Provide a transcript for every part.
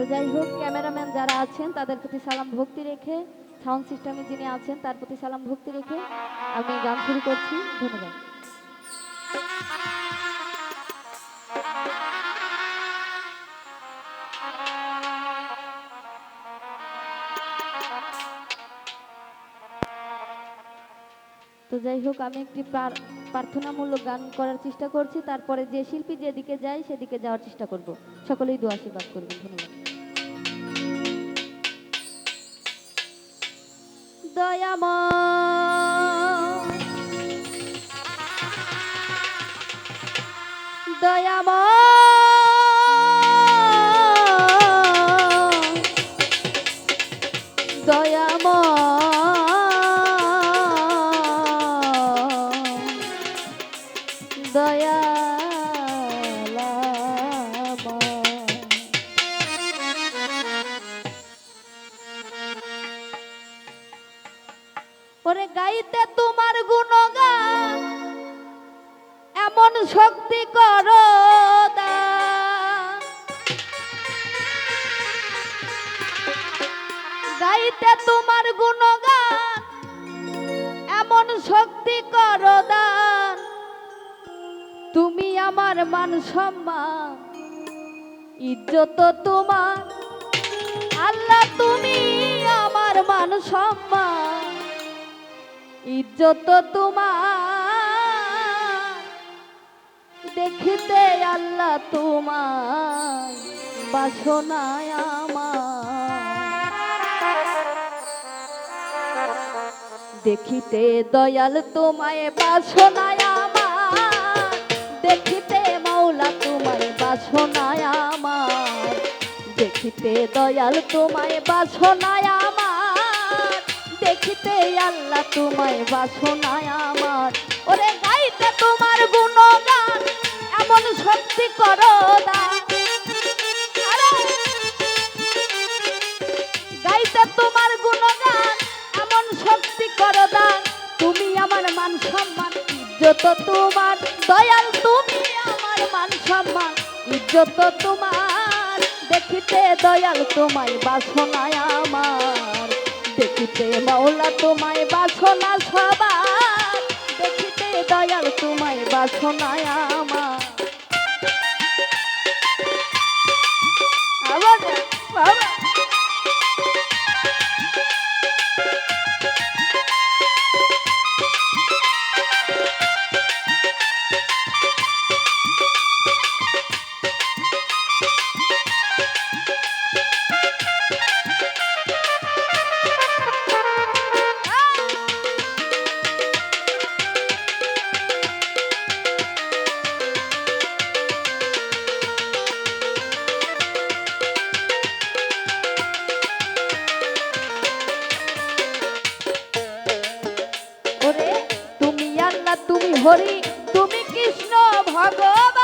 তো যাই হোক, ক্যামেরাম্যান যারা আছেন, তাদের প্রতি সালাম ভক্তি রেখে, সাউন্ড সিস্টেমে যিনি আছেন, তার প্রতি সালাম ভক্তি রেখে আমি গান শুরু করছি। ধন্যবাদ। তো যাই হোক, আমি একটি প্রার্থনামূলক গান করার চেষ্টা করছি। তারপরে যে শিল্পী যেদিকে যায়, সেদিকে যাওয়ার চেষ্টা করব। সকলেই দোয়া আশীর্বাদ করবেন। ধন্যবাদ। দয়াময়। দয়াময় গাইতে তোমার গুণগান। এমন শক্তি করো। গাইতে তোমার গুণগান, এমন শক্তি করো দান তুমি আমার মান সম্মান, ইজ্জত তোমার। আল্লাহ, তুমি আমার মান সম্মান। ইজ্জত তোমার। দেখিতে আল্লাহ তোমার বাসনায় দেখিতে দয়াল তোমায় বাসনায় আমার। দেখিতে মাওলা তোমায় বাসনায় আমার। দেখিতে দয়াল তোমায় বাসনায় আমার। দেখিতে আল্লাহ তোমায় বাসনায় আমার। ওরে গাইতে তোমার গুণগান, এমন শক্তি করো গাইতে তোমার গুণগান, এমন শক্তি করো দান তুমি আমার মান সম্মান, ইজ্জত তোমার। দয়াল, তুমি আমার মান সম্মান, ইজ্জত তোমার। দেখিতে দয়াল তোমায় বাসনায় আমার। দেখিতে মাওলা তোমায় বাসনা সবার দেখিতে দয়াল তোমায় বাসনায় আমার। বাবা হরি তুমি কৃষ্ণ ভগবান।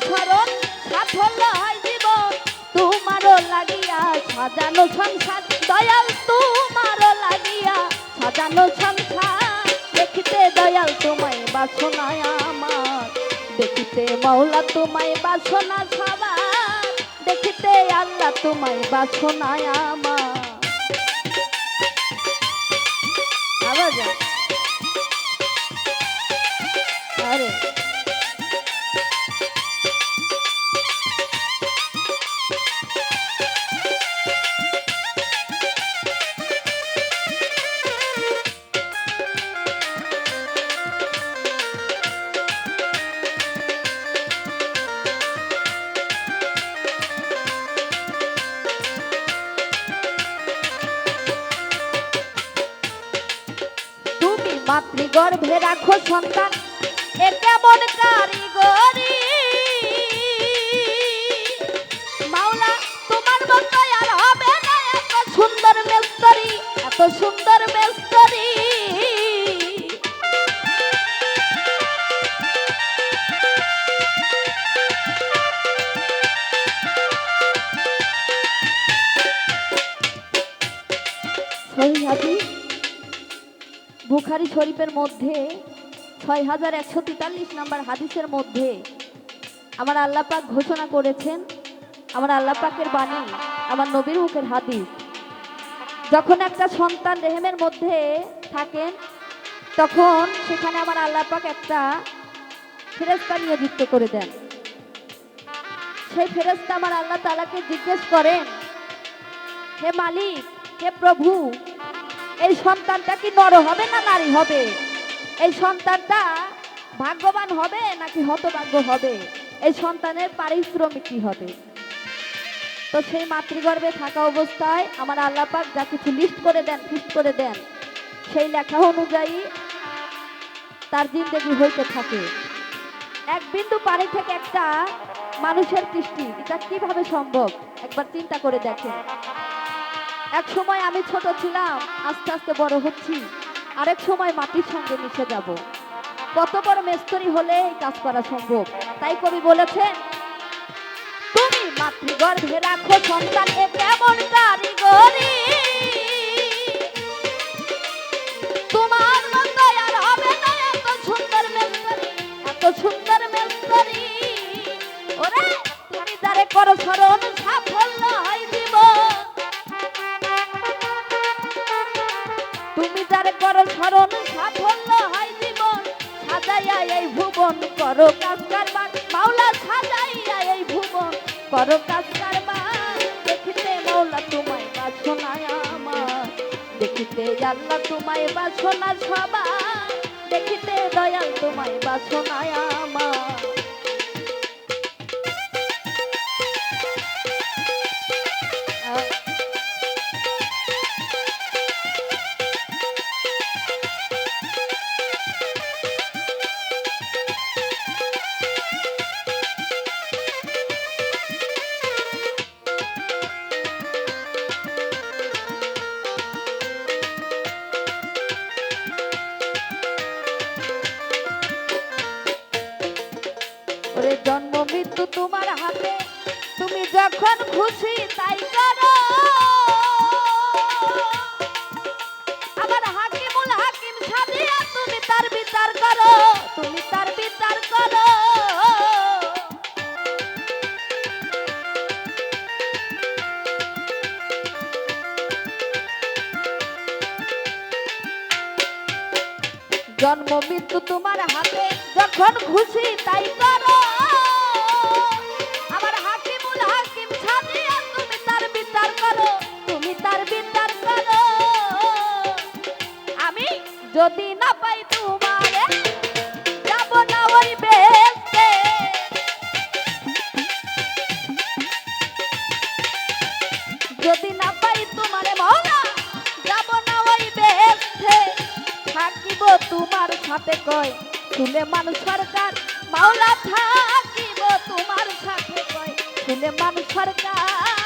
স্মরণ সাফল্য হয় জীবন। তোমারও লাগিয়া সাজানো সংসার। দয়াল, তোমারও লাগিয়া সাজানো সংসার। দেখিতে দয়াল, তোমায় বাসনায় আমার। দেখিতে মাওলা, তোমায় বাসনা সবার। দেখিতে আল্লাহ, তোমায় বাসনায় আমার। আবার আরে। রাখো সন্তান, এ কেমন কারিগরি? মাওলা, তোমার মতো আর হবে না এত সুন্দর মেস্তরি, এত সুন্দর মেস্তরি। সহি হাদিস বুখারি শরীফের মধ্যে ছয় হাজার একশো তেতাল্লিশ নাম্বার হাদিসের মধ্যে আমার আল্লাহ পাক ঘোষণা করেছেন, আমার আল্লাহ পাকের বাণী, আমার নবীর মুখের হাদিস। যখন একটা সন্তান রেহেমের মধ্যে থাকেন, তখন সেখানে আমার আল্লাহ পাক একটা ফেরেস্তা নিয়োজিত করে দেন। সেই ফেরেস্তা আমার আল্লাহ তালাকে জিজ্ঞেস করেন, হে মালিক, হে প্রভু এই সন্তানটা কি নর হবে না নারী হবে? এই সন্তানটা ভাগ্যবান হবে নাকি হতভাগ্য হবে? এই সন্তানের পারিশ্রমিক কি হবে? তো সেই মাতৃগর্ভে থাকা অবস্থায় আমার আল্লাহ পাক যা কিছু লিস্ট করে দেন ফিস্ট করে দেন, সেই লেখা অনুযায়ী তার জিন্দগি হইতে থাকে। এক বিন্দু পানি থেকে একটা মানুষের সৃষ্টি, এটা কীভাবে সম্ভব? একবার চিন্তা করে দেখেন। এক সময় আমি ছোট ছিলাম, আস্তে আস্তে বড় হচ্ছি। আরেক সময় মাটির সঙ্গে মিশে যাব। কত বড় মেস্তরি হলে কাজ করা সম্ভব? তাই কবি বলেছেন, তুমি মাতৃগর্ভে রাখো সন্তান এ কেমন স্মরণ সাফল্য হয় জীবন। সাজাইয়া এই ভুবন করো কাজ কারবার মাওলা সাজাইয়া এই ভুবন করো কাজ কারবার দেখিতে মাওলা তোমায় বাসনা আমার। দেখিতে আল্লাহ তোমায় বাসনা সবা দেখিতে দয়াল তোমায় বাসনা আমার। যখন খুশি তাই করো। আবার হাকিমুল হাকিম সাজিয়া তুমি তার বিচার করো, তুমি তার বিচার করো। জন্ম মৃত্যু তোমার হাতে, যখন খুশি তাই করো। যদি না পাই তোমারে, যাব না ওই বেস্তে যদি না পাই তোমারে মৌলা যাব না ওই বেস্তে থাকিব তোমার সাথে কয় সুলেমান সরকার, মাওলা থাকিব তোমার সাথে কয় সুলেমান সরকার।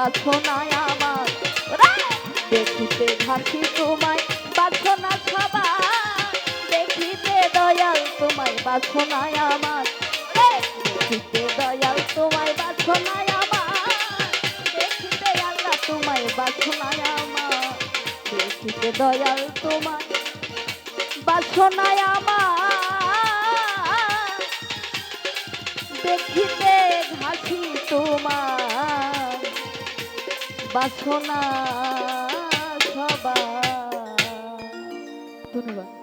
বাসনায় আমার। দেখিতে ঘাসি তোমায় বাসনা সবার দেখিতে দয়াল তোমায় বাসনায় আমার। দেখিতে দয়াল তোমায় বাসনায় আমার। দেখিতে তোমায় বাসনায় দেখিতে দয়াল তোমায় বাসনায় আমার। দেখিতে বাসনা সবা ধন্যবাদ।